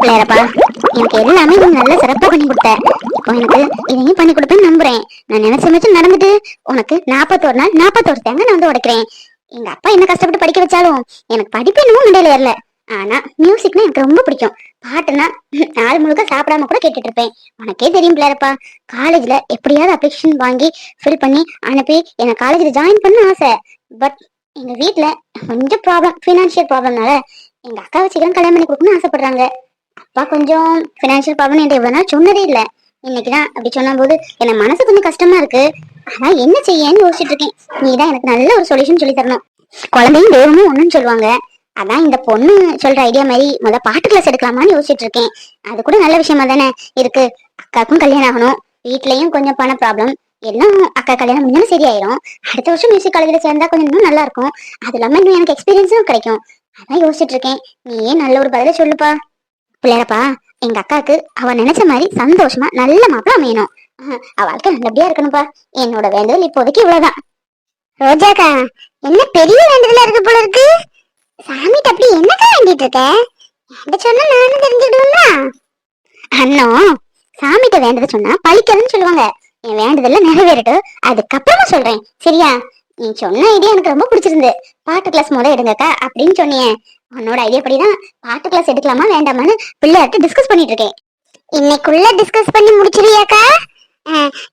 பிள்ளையரப்பா எனக்கு எல்லாமே நீ நல்ல சிறப்பா பண்ணி கொடுத்த. இப்போ எனக்கு இதையும் பண்ணி கொடுப்பேன்னு நம்புறேன். நான் நினைச்ச மாதிரி நடந்துட்டு உனக்கு நாற்பத்தோரு நாள் நாற்பத்தோரு தேங்க நான் வந்து உடைக்கிறேன். எங்க அப்பா என்ன கஷ்டப்பட்டு படிக்க வச்சாலும் எனக்கு படிப்பு என்னமோ இடையில வரல ஆனா மியூசிக்னா எனக்கு ரொம்ப பிடிக்கும். பாட்டுனா நாள் முழுக்க சாப்பிடாம கூட கேட்டுட்டு இருப்பேன். உனக்கே தெரியும் பிள்ளையரப்பா காலேஜ்ல எப்படியாவது அப்ளிகேஷன் வாங்கி ஃபில் பண்ணி அனுப்பி என்னை காலேஜ்ல ஜாயின் பண்ண ஆசை. பட் எங்க வீட்டுல கொஞ்சம் ப்ராப்ளம் ஃபினான்ஷியல் ப்ராப்ளம்னால எங்க அக்காவை சீக்கிரம் கல்யாணம் பண்ணி கொடுக்கணும்னு ஆசைப்படுறாங்க. அப்பா கொஞ்சம் ஃபினான்ஷியல் ப்ராப்ளம் என்கிட்ட இவ்வளவு நாள் சொன்னதே இல்ல. இன்னைக்கு தான் அப்படி சொன்னபோது எனக்கு மனசு கொஞ்சம் கஷ்டமா இருக்கு. ஆனா என்ன செய்யன்னு யோசிச்சுட்டு இருக்கேன். நீ தான் எனக்கு நல்ல ஒரு சொல்யூஷன் சொல்லி தரணும். குழந்தையும் தெய்வமும் ஒண்ணுன்னு சொல்லுவாங்க. அதான் இந்த பொண்ணு சொல்ற ஐடியா மாதிரி முத பாட்டு கிளாஸ் எடுக்கலாமான்னு யோசிச்சுட்டு இருக்கேன். அது கூட நல்ல விஷயமா தானே இருக்கு. அக்காவுக்கும் கல்யாணம் ஆகணும். வீட்லயும் கொஞ்சம் பண ப்ராப்ளம் எல்லாம் அக்கா கல்யாணம் முடிஞ்சாலும் சரியாயிரும். அடுத்த வருஷம் மியூசிக் காலேஜ்ல சேர்ந்தா கொஞ்சம் இன்னும் நல்லா இருக்கும். அது இல்லாம இன்னும் எனக்கு எக்ஸ்பீரியன்ஸும் கிடைக்கும். அதான் யோசிச்சுட்டு இருக்கேன். நீயே நல்ல ஒரு பதில சொல்லுப்பா. பிள்ளையரப்பா எங்க அக்காவுக்கு அவ நினைச்ச மாதிரி சந்தோஷமா நல்ல மாப்பிள்ள அமையணும். அவ வாழ்க்கை நல்லபடியா இருக்கணும்ப்பா. என்னோட வேண்டுதல் இப்போதைக்கு இவ்வளவுதான். ரோஜாக்கா என்ன பெரிய வேண்டுதலா இருக்கு போல இருக்கு? சாமிட்ட அப்படி என்னக்கா வேண்டிட்டு இருக்க? என்கிட்ட சொன்னா நானும் தெரிஞ்சுக்கிடுவேன்னா அண்ணோ சாமிட்ட வேண்டதை சொன்னா பழிக்கிறதுன்னு சொல்லுவாங்க. என் வேண்டுதல்ல நிறைவேறட்டும். அதுக்கப்புறமா சொல்றேன். சரியா? நீ சொன்ன ஐடியா எனக்கு ரொம்ப பிடிச்சிருந்து. பாட்டு கிளாஸ் முத எடுங்கக்கா அப்படின்னு சொன்னியே. உன்னோட ஐடியா படிதான் பாட்டு கிளாஸ் எடுக்கலாமா வேண்டாமான்னு பிள்ளையார்ட்ட டிஸ்கஸ் பண்ணிட்டு இருக்கேன் இன்னைக்குள்ள டிஸ்கஸ் பண்ணி முடிச்சிருவியாக்கா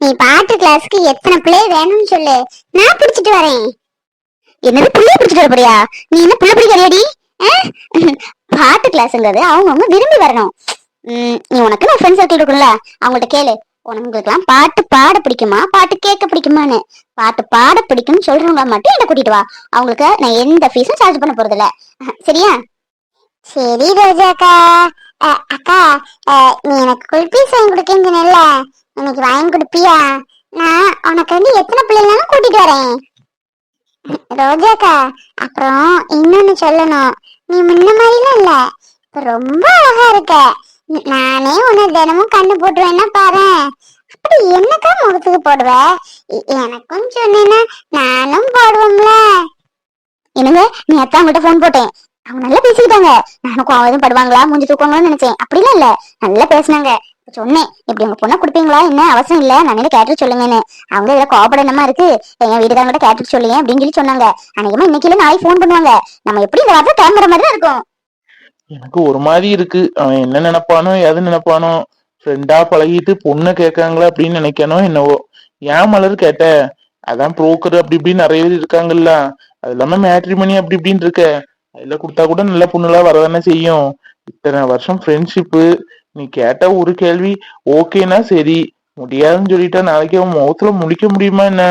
நீ பாட்டு கிளாஸ்க்கு எத்தனை பிள்ளை வேணும்னு சொல்லு. நான் பிடிச்சிட்டு வரேன். என்னது புள்ளைய பிடிச்சிட்டு வர போறியா? நீ என்ன புள்ள பிடிக்கிறியாடி? பாட்டு கிளாஸ்ங்கிறது அவங்கவுங்க விரும்பி வரணும். நீ உனக்கு நான் ஃப்ரெண்ட்ஸ் சர்க்கிள் இருக்குல்ல அவங்கள்ட்ட கேளு. உனங்களுக்குலாம் பாட்டு பாட பிடிக்குமா? பாட்டு கேட்க பிடிக்குமான்னு. பாட்டு பாட பிடிக்கும்னு சொல்றவங்க மட்டும் என்ன கூட்டிட்டு வா. அவங்களுக்கு நான் எந்த ஃபீஸும் சார்ஜ் பண்ண போறது இல்ல சரியா? சரி ரோஜாக்கா. அஹ், அக்கா நீ எனக்கு குல்பீஸ் வாங்கி கொடுக்கன்னு சொன்னேன்ல. இன்னைக்கு வாங்கி கொடுப்பியா? நான் உனக்கு வந்து எத்தனை பிள்ளைங்களும் கூட்டிட்டு வரேன். ரோஜாக்கா அப்புறம் இன்னொன்னு சொல்லணும். நீ முன்ன மாதிரிலாம் இல்ல. ரொம்ப அழகா இருக்க. நானே உன்னை தினமும் கண்ணு போட்டுவேன்னா பாரு. அப்படி என்னக்கா முகத்துக்கு போடுவ? எனக்கும் சொன்னேன்னா நானும் போடுவோம்ல. என்னங்க நீ அத்தா உங்கள்கிட்ட ஃபோன் போட்டேன். அவங்க நல்லா பேசிக்கிட்டாங்க. நானும் கோவதும் எதுவும் படுவாங்களா? மூஞ்சி தூக்குவாங்களான்னு நினைச்சேன். அப்படிலாம் இல்ல. நல்லா பேசுனாங்க. சொன்னேன். இப்படி உங்க பொண்ணை கொடுப்பீங்களா? என்ன? அவசியம் இல்ல. நானே கேட்டு சொல்லுங்கன்னு. அவங்க இதுல கோபடனமா என்னமா இருக்கு? என் வீட்டுக்காரங்கிட்ட கேட்டு சொல்லுங்க அப்படின்னு சொல்லி சொன்னாங்க. அன்னைக்குமா இன்னைக்கு இல்ல நாளைக்கு ஃபோன் பண்ணுவாங்க. நம்ம எப்படி இந்த வார்த்தை கிளம்புற மாதிரி தான் இருக்கும். எனக்கு ஒரு மாதிரி இருக்கு. அவன் என்ன நினைப்பானோ எது நினைப்பானோ ஃப்ரெண்டா பழகிட்டு பொண்ணு கேட்காங்களா அப்படின்னு நினைக்கானோ என்னவோ. ஏன் மலர் கேட்ட? அதான் புரோக்கர் அப்படி இப்படின்னு நிறைய பேர் இருக்காங்கல்ல. அது இல்லாம மேட்ரிமணி அப்படி இப்படின்னு இருக்க. அதுல கொடுத்தா கூட நல்ல பொண்ணுலாம் வரதானே செய்யும். இத்தனை வருஷம் ஃப்ரெண்ட்ஷிப்பு நீ கேட்ட ஒரு கேள்வி ஓகேனா சரி. முடியாதுன்னு சொல்லிட்டா நாளைக்கு அவன் முகத்துல முழிக்க முடியுமா என்ன?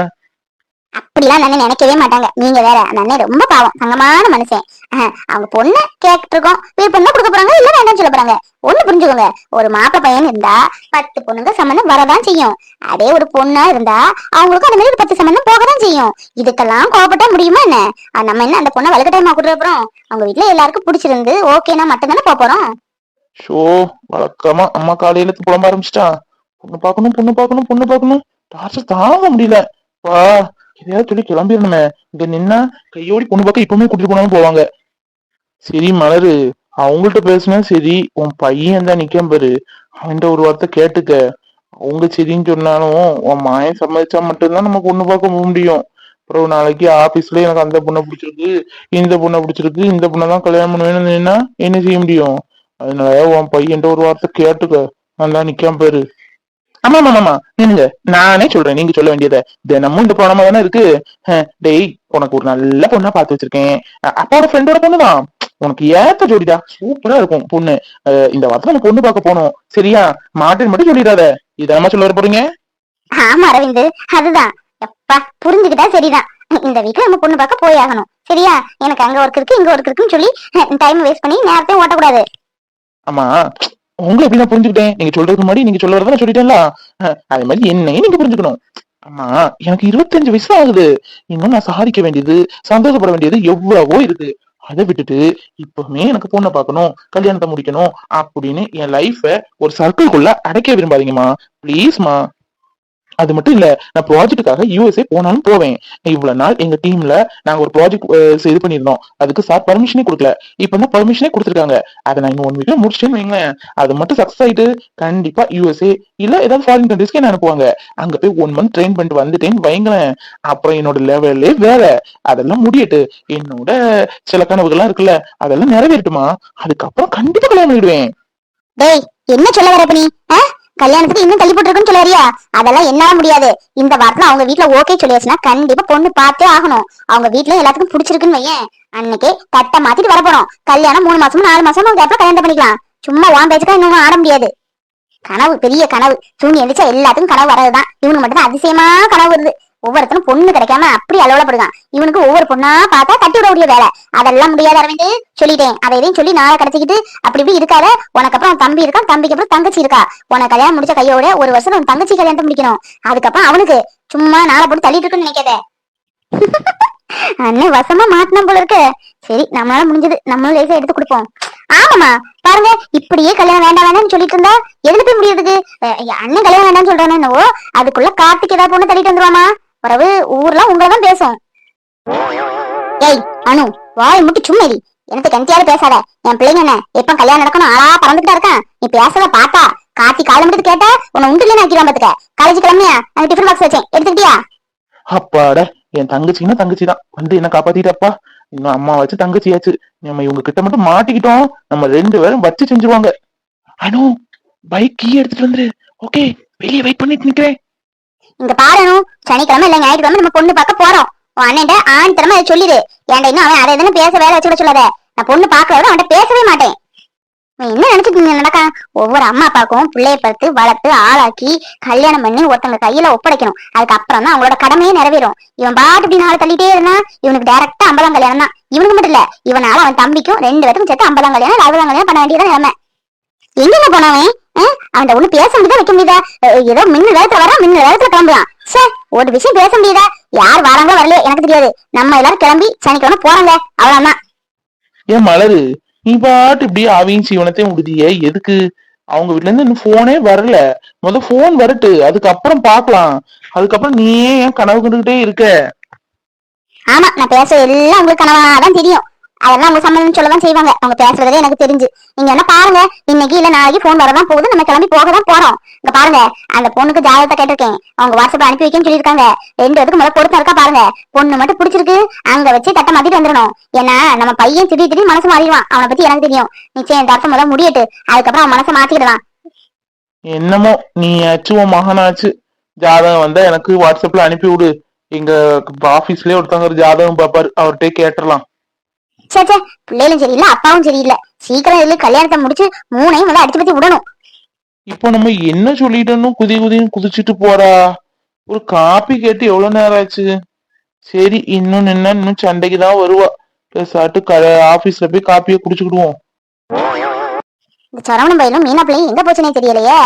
அப்படிலாம் நான் நினைக்கவே மாட்டாங்க. நீங்க வேற அந்த அண்ணன் ரொம்ப பாவம் தங்கமான மனுஷன். அவங்க பொண்ணு கேட்டு இருக்கோம் விருப்பம் கொடுக்க போறாங்க இல்ல வேண்டாம்னு சொல்ல போறாங்க. ஒண்ணு புரிஞ்சுக்கோங்க ஒரு மாப்பிள்ளை பையன் இருந்தா பத்து பொண்ணுங்க சம்மந்தம் வரதான் செய்யும். அதே ஒரு பொண்ணா இருந்தா அவங்களுக்கும் அந்த மாதிரி ஒரு பத்து சம்மந்தம் போகதான் செய்யும். இதுக்கெல்லாம் கோபப்பட்டா முடியுமா என்ன? நம்ம என்ன அந்த பொண்ணை வலுக்கட்டாயமா கூட்டு போறோம்? அவங்க வீட்டுல எல்லாருக்கும் பிடிச்சிருந்து ஓகேனா மட்டும் தானே போறோம்? ஷோ வழக்கமா அம்மா காலையில புலம்ப ஆரம்பிச்சிட்டா. பொண்ணு பாக்கணும் பொண்ணு பாக்கணும் பொண்ணு பாக்கணும் டார்ச்சர் தாங்க முடியல. வா எதையாவது சொல்லி கிளம்பிடணுமே. இங்க நின்னா கையோடி பொண்ணு பார்க்க இப்பவுமே கூட்டிட்டு போனாலும் போவாங்க. சரி மலரு அவங்கள்ட்ட பேசுனா சரி உன் பையன் தான் நிக்கம் பாரு. அவன்கிட்ட ஒரு வார்த்தை கேட்டுக்க. அவங்க சரின்னு சொன்னாலும் உன் மாயன் சம்மதிச்சா மட்டும்தான் நம்ம பொண்ணு பார்க்க போக முடியும். அப்புறம் நாளைக்கு ஆபீஸ்ல எனக்கு அந்த பொண்ணை பிடிச்சிருக்கு இந்த பொண்ணை பிடிச்சிருக்கு இந்த பொண்ணை தான் கல்யாணம் பண்ணுவேன்னு என்ன செய்ய முடியும்? அதனால உன் பையன்ட்ட ஒரு வார்த்தை கேட்டுக்க. நல்லா நிக்காம பாரு. ஆமா ஆமா ஆமா நின்னுங்க நானே சொல்றேன். நீங்க சொல்ல வேண்டியதை. தினமும் இந்த ப்ராப்ளமா தானே இருக்கு. டேய் உனக்கு ஒரு நல்ல பொண்ணா பார்த்து வச்சிருக்கேன். அப்பாவோட ஃப்ரெண்டோட பொண்ணுதான். உனக்கு ஏத்த ஜோடிடா. சூப்பரா இருக்கும் பொண்ணு. இந்த வாரத்துல நம்ம பொண்ணு பார்க்க போனோம். சரியா? மாட்டேன்னு மட்டும் சொல்லிடாத. இதெல்லாம் சொல்ல வர போறீங்க? ஆமா அரவிந்த். அதுதான். எப்பா புரிஞ்சுக்கிட்டா சரிதான். இந்த வீட்டுல நம்ம பொண்ணு பார்க்க போய் ஆகணும். சரியா? எனக்கு அங்க ஒர்க் இருக்கு இங்க ஒர்க் இருக்குன்னு சொல்லி டைம் வேஸ்ட் பண்ணி நேரத்தையும் ஓட்டக்கூடாது. ஆமா. உங்களை எப்படி நான் புரிஞ்சுக்கிட்டேன். நீங்க சொல்றதுக்கு முன்னாடி நீங்க சொல்ல வரதை நான் சொல்லிட்டேன்ல. அதே மாதிரி என்னையும் நீங்க புரிஞ்சுக்கணும். ஆமா எனக்கு இருபத்தஞ்சு வயசு ஆகுது. இன்னும் நான் சாதிக்க வேண்டியது சந்தோஷப்பட வேண்டியது எவ்வளவோ இருக்கு. அதை விட்டுட்டு இப்பவுமே எனக்கு பொண்ணை பார்க்கணும் கல்யாணத்தை முடிக்கணும் அப்படின்னு என் லைஃப ஒரு சர்க்கிள்குள்ள அடைக்க விரும்பாதீங்கம்மா. ப்ளீஸ்மா அது மட்டும் இல்ல நான் ப்ராஜெக்ட்டுக்காக யூஎஸ்ஏ போனாலும் போவேன். இவ்வளவு நாள் எங்க டீம்ல நாங்க ஒரு ப்ராஜெக்ட் இது பண்ணியிருந்தோம். அதுக்கு சார் பர்மிஷனே கொடுக்கல. இப்ப தான் பர்மிஷனே கொடுத்துருக்காங்க? அதை நான் இன்னும் ஒன் வீக்ல முடிச்சிட்டேன்னு வைங்களேன். அது மட்டும் சக்சஸ் ஆயிட்டு கண்டிப்பா யூஎஸ்ஏ இல்ல ஏதாவது ஃபாரின் கண்ட்ரிஸ்க்கு என்ன அனுப்புவாங்க? அங்க போய் ஒன் மந்த் ட்ரெயின் பண்ணிட்டு வந்துட்டேன்னு வைங்களேன். அப்புறம் என்னோட லெவல்லே வேற. அதெல்லாம் முடியட்டு என்னோட சில கனவுகள்லாம் இருக்குல்ல அதெல்லாம் நிறைவேறட்டுமா? அதுக்கப்புறம் கண்டிப்பா கல்யாணம் பண்ணிடுவேன். டேய் என்ன சொல்ல வர நீ? ஆ? கல்யாணத்துக்கு இன்னும் தள்ளி போட்டுருக்குன்னு சொல்லுவாரியா? அதெல்லாம் என்னால முடியாது. இந்த வாரத்துல அவங்க வீட்டுல ஓகே சொல்லியாச்சுன்னா கண்டிப்பா பொண்ணு பார்த்தே ஆகணும். அவங்க வீட்டுல எல்லாத்துக்கும் பிடிச்சிருக்குன்னு வையேன். அன்னைக்கே தட்டை மாத்திட்டு வர போறோம். கல்யாணம் மூணு மாசமும் நாலு மாசமும் அப்புறம் கல்யாணம் பண்ணிக்கலாம். சும்மா வான் பேச்சுக்கா இன்னும் ஆட முடியாது. கனவு பெரிய கனவு. தூங்கி எழுச்சா எல்லாத்துக்கும் கனவு வரதுதான் இவனுக்கு மட்டும் அதிசயமா கனவு வருது. ஒவ்வொருத்தரும் பொண்ணு கிடைக்காம அப்படி அலவலப்படுதான். இவனுக்கு ஒவ்வொரு பொண்ணா பார்த்தா தட்டி விட முடிய வேலை. அதெல்லாம் முடியாத அரவிந்து. சொல்லிட்டேன். அதை இதையும் சொல்லி நாளை கிடைச்சிக்கிட்டு அப்படி இப்படி இருக்காத. உனக்கு அப்புறம் தம்பி இருக்கான் தம்பிக்கு அப்புறம் தங்கச்சி இருக்கா? உனக்கு கல்யாணம் முடிச்ச கையோட ஒரு வருஷம் உன் தங்கச்சி கல்யாணத்தை முடிக்கணும். அதுக்கப்புறம் அவனுக்கு. சும்மா நாளை போட்டு தள்ளிட்டு இருக்குன்னு நினைக்காத. அண்ணன் வசமா மாட்டினா போல இருக்கு. சரி நம்மளால முடிஞ்சது. நம்மளும் லேசா எடுத்து கொடுப்போம். ஆமாமா பாருங்க இப்படியே கல்யாணம் வேண்டாம் வேண்டாம்னு சொல்லிட்டு இருந்தா எதுல போய் முடியறதுக்கு? அண்ணன் கல்யாணம் வேண்டாம்னு சொல்றானே என்னவோ. அதுக்குள்ள கார்த்திக் ஏதாவது பொண்ணு தள்ளிட்டு வந்துருவாமா பிறகு ஊர்லாம் உங்களை தான் பேசும். ஏய் அனு வாய் முட்டி சும்மா எனக்கு கண்டியாவது பேசாத. என் பிள்ளைங்க என்ன எப்ப கல்யாணம் நடக்கணும் ஆளா பறந்துட்டா இருக்கான் நீ பேசல பாத்தா காத்தி காலை மட்டும் கேட்ட உன்னை உண்டு இல்லைன்னு ஆக்கிடுவான் பாத்துக்க. காலேஜ் கிளம்பியா? அங்க டிஃபன் பாக்ஸ் வச்சேன். எடுத்துக்கிட்டியா? அப்பாட என் தங்கச்சின்னா தங்கச்சி தான் வந்து என்ன காப்பாத்திட்டப்பா? இன்னும் அம்மா வச்சு தங்கச்சியாச்சு. நம்ம இவங்க கிட்ட மட்டும் மாட்டிக்கிட்டோம். நம்ம ரெண்டு பேரும் வச்சு செஞ்சுருவாங்க. அனு பைக் கீ எடுத்துட்டு வந்துரு. ஓகே வெளியே வெயிட் பண்ணிட்டு நிக்கிறேன். இங்க பாரு சனிக்கிழமை இல்ல ஞாயிற்றுக்கிழமை நம்ம பொண்ணு பார்க்க போறோம். உன் அண்ணன் ஆண் அதை சொல்லிடு ஏன்டா இன்னும் அவன் அதை எதுன்னு பேச வேலை வச்சுக்க சொல்லாத. நான் பொண்ணு பாக்குறத விட அவன்கிட்ட பேசவே மாட்டேன். என்ன நினைச்சிட்டு நடக்கா? ஒவ்வொரு அம்மா அப்பாவுக்கும் பிள்ளைய பார்த்து வளர்த்து ஆளாக்கி கல்யாணம் பண்ணி ஒருத்தங்க கையில ஒப்படைக்கணும். அதுக்கப்புறம் தான் அவங்களோட கடமையே நிறைவேறும். இவன் பாட்டு இப்படி நாள் தள்ளிட்டே இருந்தா இவனுக்கு டைரக்டா அம்பலம் கல்யாணம் தான். இவனுக்கு மட்டும் இல்ல இவனால அவன் தம்பிக்கும் ரெண்டு பேருக்கும் சேர்த்து அம்பலம் கல்யாணம் அறுபதாம் கல்யாணம் பண்ண வேண்டியதான் நிலைமை. எங்க போனவன் அவன் ஒண்ணு பேச முடியுதா வைக்க முடியுதா ஏதோ மின்னு வேகத்துல வரா மின்னு வேகத்துல கிளம்புறான். சே ஒரு விஷயம் பேச முடியுதா யார் வராங்களோ வரலையோ எனக்கு தெரியாது. நம்ம எல்லாரும் கிளம்பி சனிக்கிழமை போறாங்க. அவ்வளவுதான். ஏன் மலரு? நீ பாட்டு இப்படியே ஆவியும் சீவனத்தையும் உடுதிய எதுக்கு? அவங்க வீட்ல இருந்து இன்னும் போனே வரல. முத போன் வரட்டு அதுக்கப்புறம் பார்க்கலாம். அதுக்கப்புறம் நீயே ஏன் கனவு கண்டுகிட்டே இருக்க. ஆமா நான் பேச எல்லாம் உங்களுக்கு கனவாதான் தெரியும். அதெல்லாம் அவங்க சம்மந்தம் சொல்லதான் செய்வாங்க. அவங்க பேசுறதே எனக்கு தெரிஞ்சு. நீங்க என்ன பாருங்க. இன்னைக்கு இல்ல நாளைக்கு போன் வரதான் போகுது. நம்ம கிளம்பி போக தான் போறோம். இங்க பாருங்க. அந்த பொண்ணுக்கு ஜாதகத்தை கேட்டிருக்கேன். அவங்க வாட்ஸ்அப் அனுப்பி வைக்கன்னு சொல்லியிருக்காங்க. ரெண்டு பேருக்கு முதல்ல பொருத்தம் இருக்கா பாருங்க. பொண்ணு மட்டும் பிடிச்சிருக்கு. அங்க வச்சு தட்டை மாத்திட்டு வந்துடணும். ஏன்னா நம்ம பையன் திடீர் திடீர் மனசு மாறிடுவான். அவனை பத்தி எனக்கு தெரியும். நிச்சயம் தரத்தை முதல்ல முடியட்டு. அதுக்கப்புறம் அவன் மனசை மாத்திக்கிடலாம். என்னமோ நீ ஆச்சு உன் மகனாச்சு. ஜாதகம் வந்தா எனக்கு வாட்ஸ்அப்ல அனுப்பி விடு எங்க ஆபீஸ்லயே ஒருத்தவங்க ஒரு ஜாதகம் பாப்பாரு அவர்கிட்ட கேட்டுடலாம். சே சே பிள்ளைகளும் சரியில்லை அப்பாவும் சரியில்லை. சீக்கிரம் இதுல கல்யாணத்தை முடிச்சு மூணையும் வந்து அடிச்சு பத்தி விடணும். இப்போ நம்ம என்ன சொல்லிட்டோன்னு குதி குதின்னு குதிச்சுட்டு போறா? ஒரு காப்பி கேட்டு எவ்வளவு நேரம் ஆச்சு? சரி இன்னும் நின்னா இன்னும் சண்டைக்கு தான் வருவா. பேசாட்டு க ஆபீஸ்ல போய் காப்பியை குடிச்சுக்கிடுவோம். இந்த சரவணம் பயிலும் மீனா பிள்ளையும் எங்க போச்சுனே தெரியலையே.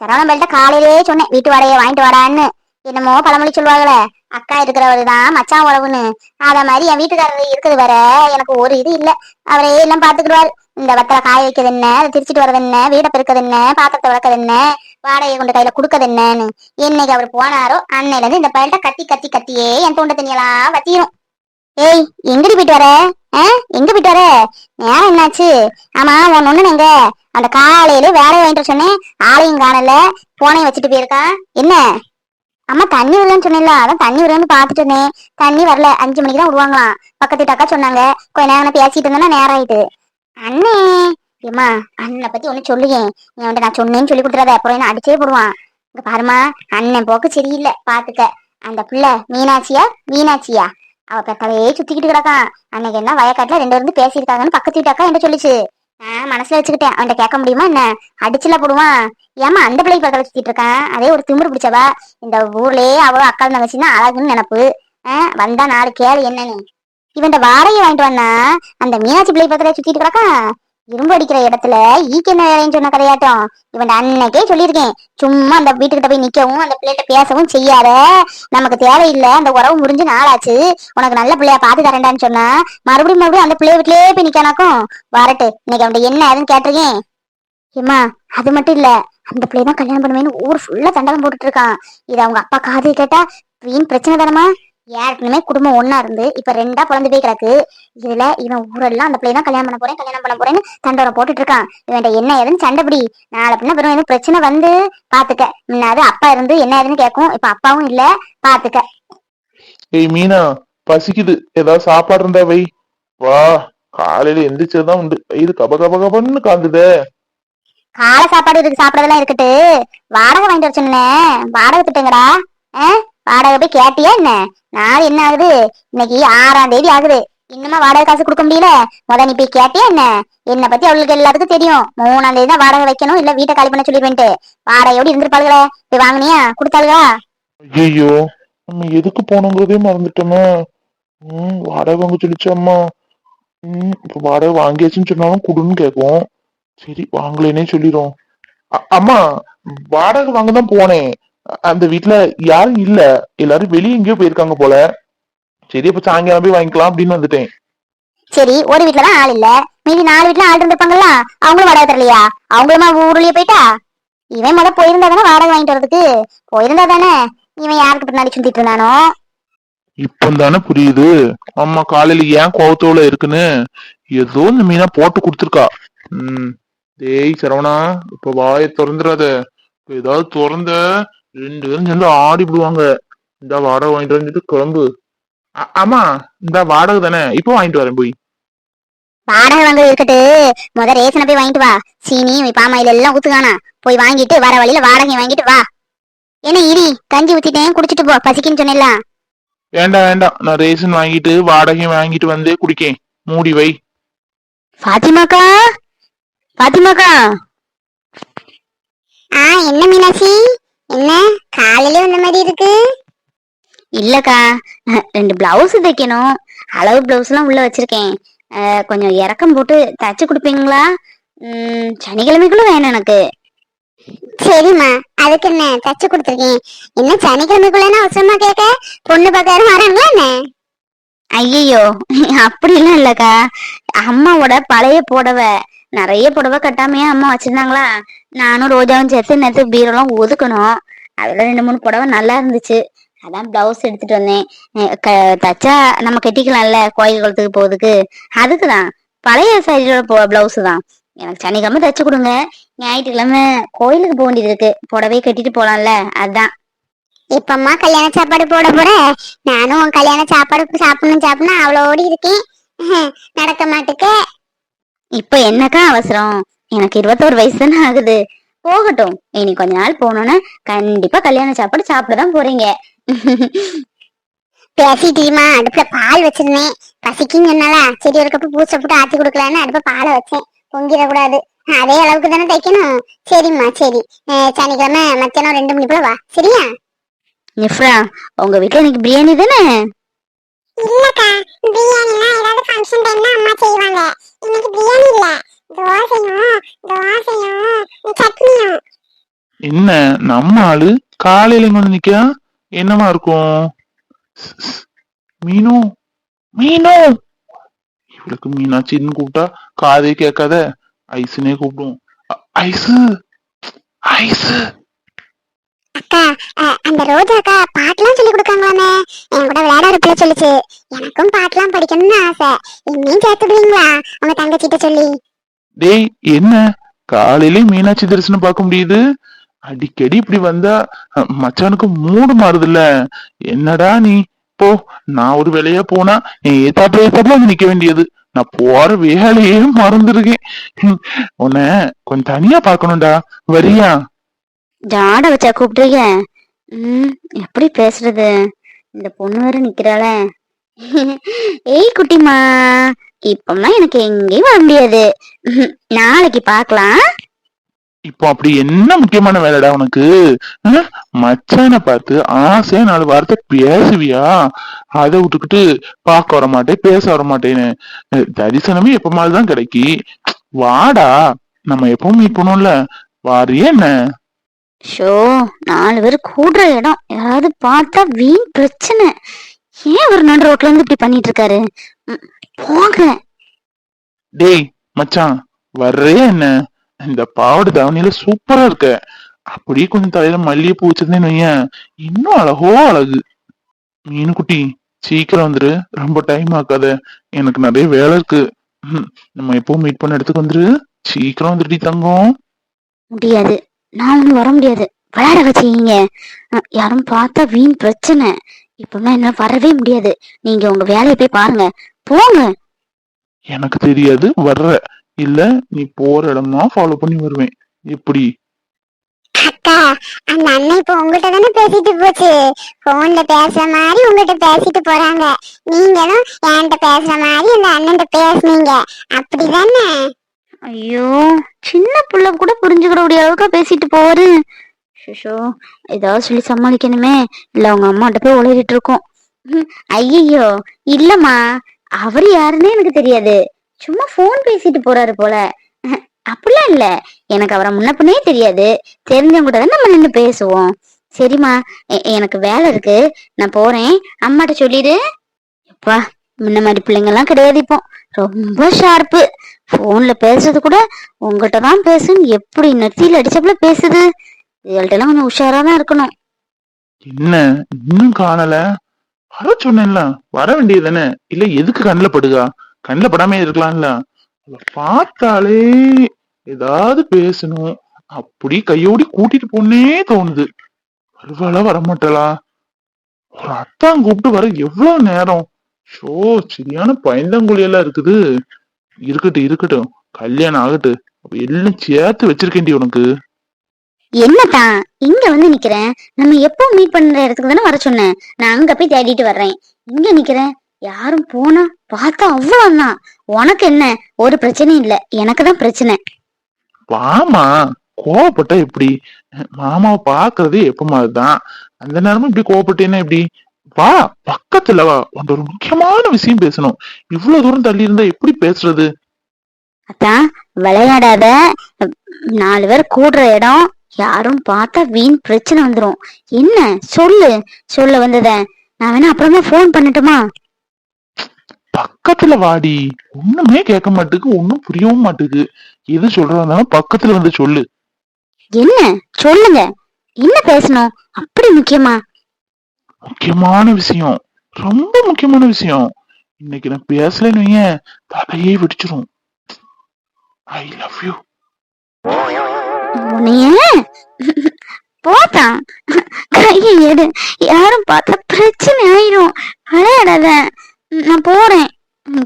சரவணம் பயில்ட்ட காலையிலேயே சொன்னேன் வீட்டு வாடகையை வாங்கிட்டு வாடான்னு. என்னமோ பழமொழி சொல்லுவாங்களே. அக்கா இருக்கிறவரு தான் மச்சான் உழவுன்னு அத மாதிரி என் வீட்டுக்காரர் இருக்குது வேற எனக்கு ஒரு இது இல்ல. அவரே எல்லாம் பாத்துக்கிடுவாரு. இந்த வத்தலை காய வைக்கிறது என்ன அதை திரிச்சிட்டு வர்றது என்ன வீடை பெருக்கிறது என்ன பாத்திரத்தை வளர்க்கறது என்ன வாடகையை கொண்டு கையில குடுக்கறது என்னன்னு. என்னைக்கு அவர் போனாரோ அன்னையில இருந்து இந்த பயல்கிட்ட கத்தி கத்தி கத்தியே என் தூண்ட தண்ணியெல்லாம் வத்திரும். ஏய் எங்கடி போயிட்டு வர? ஆ? எங்க போயிட்டு வர? நேரம் என்னாச்சு? ஆமா உன் ஒண்ணு எங்க? அந்த காலையில வேலையை வாங்கிட்டு சொன்னேன். ஆளையும் காணல. போனையும் வச்சுட்டு போயிருக்கான் என்ன? அம்மா தண்ணி வரலன்னு சொன்னேன்ல அதான் தண்ணி வரலன்னு பாத்துட்டு இருந்தேன். தண்ணி வரல அஞ்சு மணிக்கு தான் விடுவாங்களாம். பக்கத்து வீட்டு அக்கா சொன்னாங்க கொஞ்ச நேரம் நான் பேசிட்டு இருந்தேன்னா நேரம் ஆயிட்டு. அண்ணே ஏமா அண்ணனை பத்தி ஒண்ணு சொல்லுங்க. நீ வந்து நான் சொன்னேன்னு சொல்லி கொடுத்துறாத அப்புறம் என்ன அடிச்சே போடுவான். இங்க பாருமா அண்ணன் போக்கு சரியில்லை பாத்துக்க அந்த பிள்ளை மீனாட்சியா மீனாட்சியா? அவ பெத்தவே சுத்திக்கிட்டு கிடக்கான். அன்னைக்கு என்ன வயக்காட்டுல ரெண்டு இருந்து பேசியிருக்காங்கன்னு பக்கத்து வீட்டு அக்கா என்ன சொல்லிச்சு. நான் மனசுல வச்சுக்கிட்டேன். அவன்கிட்ட கேட்க முடியுமா என்ன? அடிச்சுல போடுவான் ஏமா அந்த பிள்ளைக்கு பக்கத்துல சுத்திட்டு இருக்கான் அதே ஒரு திமிரு பிடிச்சவா? இந்த ஊர்லயே அவ்வளவு அக்கா தங்கச்சின்னா அழகுன்னு நினப்பு. ஆஹ் வந்தா நாலு கேளு என்னன்னு இவன் வாடகை வாங்கிட்டு வந்தா அந்த மீனாட்சி பிள்ளை பக்கத்துல சுத்திட்டு கிடக்கான் இரும்பு அடிக்கிற இடத்துல ஈக்கு என்ன சொன்ன கதையாட்டம். இவன் அன்னைக்கே சொல்லியிருக்கேன். சும்மா அந்த வீட்டுக்கிட்ட போய் நிக்கவும் அந்த பிள்ளைகிட்ட பேசவும் செய்யாத. நமக்கு தேவையில்லை அந்த உறவு முடிஞ்சு நாளாச்சு. உனக்கு நல்ல பிள்ளையா பார்த்து தரேன்டான்னு சொன்னா மறுபடியும் மறுபடியும் அந்த பிள்ளைய வீட்லயே போய் நிக்கானாக்கும். வரட்டு இன்னைக்கு அவன் என்ன ஏதுன்னு கேட்டிருக்கேன். ஏம்மா அது மட்டும் இல்ல அந்த பிள்ளை தான் கல்யாணம் பண்ணுவேன்னு ஊர் ஃபுல்லா தண்டகம் போட்டுட்டு இருக்கான். இது அவங்க அப்பா காது கேட்டா வீண் பிரச்சனை தானமா ஏற்கனவே குடும்பம் ஒண்ணா இருந்து இப்ப ரெண்டா பிறந்து போய் கிடக்கு. இதுல இவன் ஊரெல்லாம் அந்த பிள்ளை தான் கல்யாணம் பண்ண போறேன் கல்யாணம் பண்ண போறேன்னு தண்டோரம் போட்டுட்டு இருக்கான் இவன்ட்ட என்ன ஏதுன்னு சண்டைப்பிடி நாளை பின்ன வெறும் எதுவும் பிரச்சனை வந்து பாத்துக்க. முன்னாடி அப்பா இருந்து என்ன ஏதுன்னு கேட்கும். இப்ப அப்பாவும் இல்ல பாத்துக்க. ஏய் மீனா பசிக்குது. ஏதாவது சாப்பாடு இருந்தா வை. வா காலையில எந்திரிச்சதுதான் உண்டு. வயிறு கப கப கபன்னு காந்துதே. காலை சாப்பாடு இருக்கு சாப்பிடறதெல்லாம் இருக்கட்டு. வாடகை வாங்கிட்டு வர சொன்னேன். வாடகை திட்டங்கடா? வாடகை போய் கேட்டியா என்ன? நாள் என்ன ஆகுது? இன்னைக்கு ஆறாம் தேதி ஆகுது. இன்னுமா வாடகை காசு கொடுக்க முடியல? முத நீ போய் கேட்டியா என்ன? என்ன பத்தி அவளுக்கு எல்லாத்துக்கும் தெரியும். மூணாம் தேதி தான் வாடகை வைக்கணும். இல்ல வீட்டை காலி பண்ண சொல்லிடுவேன்ட்டு. வாடகையோடு இருந்திருப்பாளுகளே. போய் வாங்கினியா? கொடுத்தாளுகா ஐயோ நம்ம எதுக்கு போனோங்கிறதே மறந்துட்டோமே ம் வாடகை வாங்க சொல்லிச்சம்மா ம் இப்போ வாடகை வாங்கியாச்சுன்னு சொன்னாலும் கொடுன்னு கேட்கும் சரி வாங்கலேனே சொல்லிடும் அம்மா வாடகை வாங்க தான் போனேன். அந்த வீட்ல யாரும் இல்ல. எல்லாரும் வெளியே எங்கேயோ போயிருக்காங்க போல. சரி அப்ப சாயங்காலம் போய் வாங்கிக்கலாம் அப்படின்னு வந்துட்டேன். சரி ஒரு வீட்டுல தான் ஆள் இல்ல. மீதி நாலு வீட்டுல ஆள் இருந்திருப்பாங்கல்ல. அவங்களும் வாடகை தரலையா? அவங்களுமா ஊர்லயே போயிட்டா? இவன் முத போயிருந்தா தானே வாடகை வாங்கிட்டு வரதுக்கு போயிருந்தா தானே? இவன் யாருக்கு பின்னாடி சுத்திட்டு இருந்தானோ? இப்போ தானே புரியுது. அம்மா காலையில ஏன் கோவத்தோட இருக்குன்னு? ஏதோ இந்த மீனா போட்டு கொடுத்துருக்கா. ம். டேய் சரவணா இப்ப வாயை திறந்துடாத. ஏதாவது திறந்த. ரெண்டு பேரும் சேர்ந்து ஆடி விடுவாங்க. இந்த வாடகை வாங்கிட்டு வந்துட்டு கிளம்பு. ஆமா இந்த வாடகை தானே? இப்போ வாங்கிட்டு வரேன் போய். வாடகை வாங்க இருக்கட்டு. முத ரேஷனை போய் வாங்கிட்டு வா. சீனி பாமாயில் எல்லாம் ஊத்துக்கானா போய் வாங்கிட்டு வர வழியில வாடகை வாங்கிட்டு வா. என்ன இடி கஞ்சி ஊத்திட்டேன் குடிச்சிட்டு போ. பசிக்குன்னு சொன்னேன்ல. வேண்டாம் வேண்டாம் நான் ரேஷன் வாங்கிட்டு வாடகையும் வாங்கிட்டு வந்தே குடிக்கேன். மூடி வை. பாத்திமாக்கா? பாத்திமாக்கா? ஆ என்ன மீனாட்சி? என்ன? காலையில வந்த மாதிரி இருக்கு? இல்லக்கா ரெண்டு பிளவுஸ் தைக்கணும். அளவு பிளவுஸ் எல்லாம் உள்ள வச்சிருக்கேன். கொஞ்சம் இறக்கம் போட்டு தச்சு கொடுப்பீங்களா? சனிக்கிழமைக்குள்ள வேணும் எனக்கு. சரிம்மா அதுக்கு என்ன? தச்சு கொடுத்துருக்கேன். என்ன சனிக்கிழமைக்குள்ளனா அவசரமா கேட்க பொண்ணு பார்க்க வராங்களா என்ன? ஐயோ அப்படிலாம் இல்லக்கா. அம்மாவோட பழைய புடவை. நிறைய புடவை கட்டாமையே அம்மா வச்சிருந்தாங்களா? நானும் ரோஜாவும் சேர்த்து நேற்று பீரோலாம் ஒதுக்கணும். அதில் ரெண்டு மூணு புடவை நல்லா இருந்துச்சு. அதான் பிளவுஸ் எடுத்துட்டு வந்தேன். க- தச்சா நம்ம கட்டிக்கலாம்ல கோயில் குளத்துக்கு போகுதுக்கு அதுக்கு தான் பழைய சைடோட பிளவுஸ் தான். எனக்கு சனிக்கிழமை தச்சு கொடுங்க. ஞாயிற்றுக்கிழமை கோயிலுக்கு போக வேண்டியது இருக்கு. புடவையே கட்டிட்டு போலாம்ல. அதான் இப்பம்மா கல்யாண சாப்பாடு போட போற. நானும் உன் கல்யாண சாப்பாடு சாப்பிடணும் சாப்பிடணும். அவ்வளோடி இருக்கேன். நடக்க மாட்டேக்க. இப்ப என்னக்கா அவசரம்? எனக்கு இருபத்தோரு வயசு தானே ஆகுது. போகட்டும். இனி கொஞ்ச நாள் போனோன்னா கண்டிப்பா கல்யாண சாப்பாடு சாப்பிட தான் போறீங்க. பேசிட்டீமா அடுப்புல பால் வச்சிருந்தேன். பசிக்குன்னு சொன்னால சரி ஒரு கப்பு பூச்சை போட்டு ஆத்தி கொடுக்கலான்னு அடுப்புல பாலை வச்சேன். பொங்கிடக்கூடாது. அதே அளவுக்கு தானே தைக்கணும். சரிம்மா சரி. சனிக்கிழமை மத்தியானம் ரெண்டு மணி போல வா. சரியா? நிஃப்ரா உங்க வீட்டுல இன்னைக்கு பிரியாணி தானே? இல்லக்கா பிரியாணிலாம் ஏதாவது ஃபங்க்ஷன் டைம்ல அம்மா செய்வாங்க. இன்னைக்கு பிரியாணி இல்ல. தோசையும் தோசையும் சட்னியும். என்ன நம்ம ஆளு காலையில இங்க வந்து நிக்கா என்னமா இருக்கும்? மீனு? மீனு? இவளுக்கு மீனாட்சின்னு கூப்பிட்டா காதே கேட்காத. ஐசுனே கூப்பிடும். அ- ஐசு! ஐசு! அக்கா அந்த அந்த ரோஜாக்கா பாட்டுலாம் சொல்லி கொடுக்காங்களாமே. என் கூட விளையாட ஒரு பிள்ளை சொல்லுச்சு. எனக்கும் பாட்டுலாம் படிக்கணும்னு ஆசை. என்னையும் சேர்த்துடுவீங்களா உங்க தங்கச்சிட்ட சொல்லி. டேய் என்ன? காலையில மீனாட்சி தரிசனம் பார்க்க முடியுது? அடிக்கடி இப்படி வந்தா மச்சானுக்கு மூடு மாறுதுல்ல. என்னடா நீ? போ நான் ஒரு வேலையா போனா நீ ஏத்தாப்புல ஏத்தாப்புல வந்து நிக்க வேண்டியது. நான் போற வேலையே மறந்துருக்கேன். உன்ன உன்னை கொஞ்சம் தனியா பார்க்கணும்டா. வரியா? ஜாட வச்சா கூப்பிட்டுருக்க ம் எப்படி பேசுறது? இந்த பொண்ணு வேற நிக்கிறாள. ஏய் குட்டிமா இப்பெல்லாம் எனக்கு எங்கேயும் வர முடியாது. நாளைக்கு பார்க்கலாம். இப்போ அப்படி என்ன முக்கியமான வேலைடா உனக்கு? மச்சான மச்சானை பார்த்து ஆசையா நாலு வார்த்தை பேசுவியா? அதை விட்டுக்கிட்டு பார்க்க வர மாட்டேன் பேச வர மாட்டேன்னு. தரிசனமே எப்ப தான் கிடைக்கி? வாடா நம்ம எப்பவும் மீட் பண்ணுவோம்ல. வாரியே என்ன? ஷோ நாலு பேர் கூடுற இடம். யாராவது பார்த்தா வீண் பிரச்சனை. ஏன் ஒரு நடு ரோட்ல இருந்து இப்படி பண்ணிட்டு இருக்காரு போங்க. டேய் மச்சான் வர்றே என்ன? இந்த பாவாடை தாவணியில சூப்பரா இருக்க. அப்படியே கொஞ்சம் தலையில மல்லிகைப்பூ வச்சிருந்தேன்னு வையேன். இன்னும் அழகோ அழகு. மீனுக்குட்டி சீக்கிரம் வந்துரு. ரொம்ப டைம் ஆக்காத எனக்கு நிறைய வேலை இருக்கு. நம்ம எப்பவும் மீட் பண்ண இடத்துக்கு வந்துரு. சீக்கிரம் வந்துடுடி தங்கம். முடியாது. நான் வர முடியாது. விளையாட வச்சுக்கீங்க. யாரும் பார்த்தா வீண் பிரச்சனை. இப்பெல்லாம் என்ன வரவே முடியாது. நீங்க உங்க வேலையை போய் பாருங்க. போங்க. எனக்கு தெரியாது. வர்ற. இல்ல நீ போற இடம்லாம் ஃபாலோ பண்ணி வருவேன். எப்படி? அக்கா அந்த அண்ணன் இப்ப உங்ககிட்ட தானே பேசிட்டு போச்சு. போன்ல பேசுற மாதிரி உங்ககிட்ட பேசிட்டு போறாங்க. நீங்களும் என்கிட்ட பேசுற மாதிரி அந்த அண்ணன்ட்ட பேசுனீங்க. அப்படிதானே? ஐயோ சின்ன புள்ள கூட புரிஞ்சுக்கிடக்கூடிய அளவுக்கு பேசிட்டு போவாரு. ஷோ ஏதாவது சொல்லி சமாளிக்கணுமே. இல்ல அவங்க அம்மாட்ட போய் உளறிட்டு இருக்கோம். ஐயோ இல்லம்மா. அவர் யாருன்னே எனக்கு தெரியாது. சும்மா ஃபோன் பேசிட்டு போறாரு போல. அப்படிலாம் இல்ல. எனக்கு அவரை முன்னப்பனே பின்னே தெரியாது. தெரிஞ்சவங்க தான் நம்ம நின்று பேசுவோம். சரிம்மா எ- எனக்கு வேலை இருக்கு. நான் போறேன். அம்மாட்ட சொல்லிடு. அப்பா முன்ன மாதிரி பிள்ளைங்க எல்லாம் கிடையாது இப்போ. ரொம்ப ஷார்ப்பு போன்ல பேசுறது கூட உங்ககிட்ட தான் பேசுன்னு எப்படி நெத்தியில அடிச்சப்பல பேசுது? இதுகள்ட்ட எல்லாம் கொஞ்சம் உஷாரா தான் இருக்கணும். என்ன? இன்னும் காணல? வர சொன்னேன்ல. வர வேண்டியது தானே இல்ல எதுக்கு கண்ணுல படுகா? கண்ணுல படாம இருக்கலாம்ல. அவளை பார்த்தாலே ஏதாவது பேசணும். அப்படி கையோடி கூட்டிட்டு போனே தோணுது. வருவாளா வரமாட்டாளா? ஒரு அத்தான் கூப்பிட்டு வர எவ்வளவு நேரம்? ஷோ சரியான பயந்தாங்குழி எல்லாம் இருக்குது. இருக்கட்டும் இருக்கட்டும். கல்யாணம் ஆகட்டும். அப்ப எல்லாம் சேர்த்து வச்சிருக்கேன்டி உனக்கு. என்னதான் இங்க வந்து நிக்கிறேன். நம்ம எப்போ மீட் பண்ற இடத்துக்கு தானே வர சொன்னேன். நான் அங்க போய் தேடிட்டு வர்றேன். இங்க நிக்கிறேன். யாரும் போனா பார்த்தா அவ்வளவுதான் உனக்கு என்ன? ஒரு பிரச்சனையும் இல்ல. எனக்கு தான் பிரச்சனை. வாமா கோவப்பட்டா எப்படி? மாமாவை பாக்குறதே எப்ப மாதிரிதான் அந்த நேரமும் இப்படி கோவப்பட்டேன்னா எப்படி? வா பக்கத்துல வா. உன்ட ஒரு முக்கியமான விஷயம் பேசணும். இவ்வளவு தூரம் தள்ளி இருந்தா எப்படி பேசுறது? அதான் விளையாடாத. நாலு பேர் கூடுற இடம். யாரும் பார்த்தா வீண் பிரச்சனை வந்துரும். என்ன? சொல்லு. சொல்ல வந்தத. நான் வேணா அப்புறமா ஃபோன் பண்ணட்டுமா? பக்கத்துல வாடி. ஒண்ணுமே கேட்க மாட்டுக்கு ஒண்ணும் புரியவும் மாட்டுக்கு. எது சொல்றதாலும் பக்கத்துல வந்து சொல்லு. என்ன? சொல்லுங்க. என்ன பேசணும்? அப்படி முக்கியமா? முக்கியமான விஷயம். ரொம்ப முக்கியமான விஷயம். இன்னைக்கு நான் பேசலன்னு வையேன் தலையே வெடிச்சிரும். ஐ லவ் யூ போதான் கையை எடு. யாரும் பார்த்தா பிரச்சனை ஆயிரும். விளையாடாத. நான் போறேன்.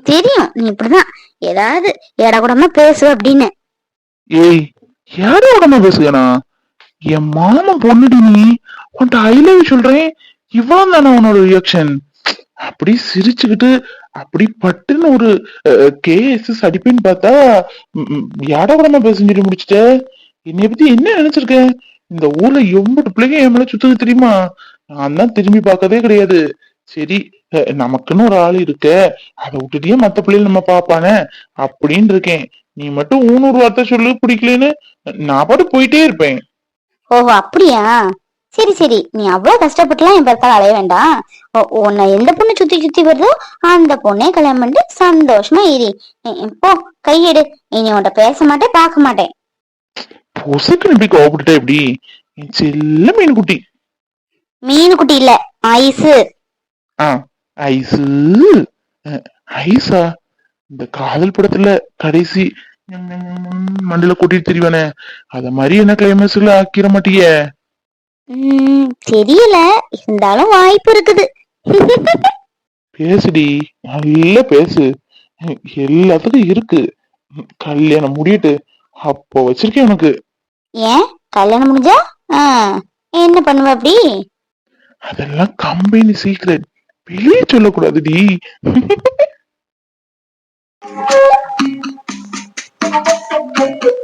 தெரியும் நீ இப்படிதான். ஏதாவது எட கூடமா பேசு அப்படின்னு. ஏய் யாரோ உடம்பு பேசுகண்ணா என் மாமன் பொண்ணுடி நீ. உன்ட்ட ஐ லவ் சொல்றேன். இவ்வளவு தானே உன்னோட ரியாக்ஷன் அப்படி சிரிச்சுக்கிட்டு அப்படி பட்டுன்னு ஒரு கேஎஸ் அடிப்பேன்னு பார்த்தா யாட உடம்பு பேசுன்னு சொல்லி முடிச்சிட்ட? என்னைய பத்தி என்ன நினைச்சிருக்க? இந்த ஊர்ல எவ்வளவு பிள்ளைங்க என் மேல சுத்துது தெரியுமா? நான் தான் திரும்பி பார்க்கவே கிடையாது. சரி நமக்குன்னு ஒரு ஆள் இருக்க அதை விட்டுட்டே மத்த பிள்ளைகள் நம்ம பாப்பானே அப்படின்னு இருக்கேன். நீ மட்டும் ஊனூறு வார்த்தை சொல்லு பிடிக்கலன்னு நான் பாட்டு போயிட்டே இருப்பேன். ஓ அப்படியா? சரி சரி. நீ அவ்வளவு கஷ்டப்பட்டுலாம் என் பிறத்தால் அலைய வேண்டாம். உன்னை எந்த பொண்ணு சுத்தி சுத்தி வருதோ அந்த பொண்ணே கல்யாணம் பண்ணிட்டு சந்தோஷமா இ- போ கையெடு. இனி உன்கிட்ட பேச மாட்டேன் பார்க்க மாட்டேன். பொசுக்குன்னு இப்படி கோவப்பட்டுட்டே எப்படி? செல்ல மீன் குட்டி மீன் குட்டி இல்ல ஐஸு. ஆ அஹ், ஐசா இந்த காதல் படத்துல கடைசி மண்டல கூட்டிட்டு திரிவானே. அத மாதிரி என்ன கிளைமேக்ஸ்ல ஆக்கிர மாட்டியே? தெரியல. இருந்தாலும் வாய்ப்பு இருக்குது. பேசுடி. நல்லா பேசு. எல்லாத்துக்கும் இருக்கு. கல்யாணம் முடியிட்டு அப்போ வச்சிருக்கேன் உனக்கு. ஏன்? கல்யாணம் முடிஞ்சா? என்ன பண்ணுவ அப்படி? அதெல்லாம் கம்பெனி சீக்ரெட் வெளியே சொல்லக்கூடாதுடி.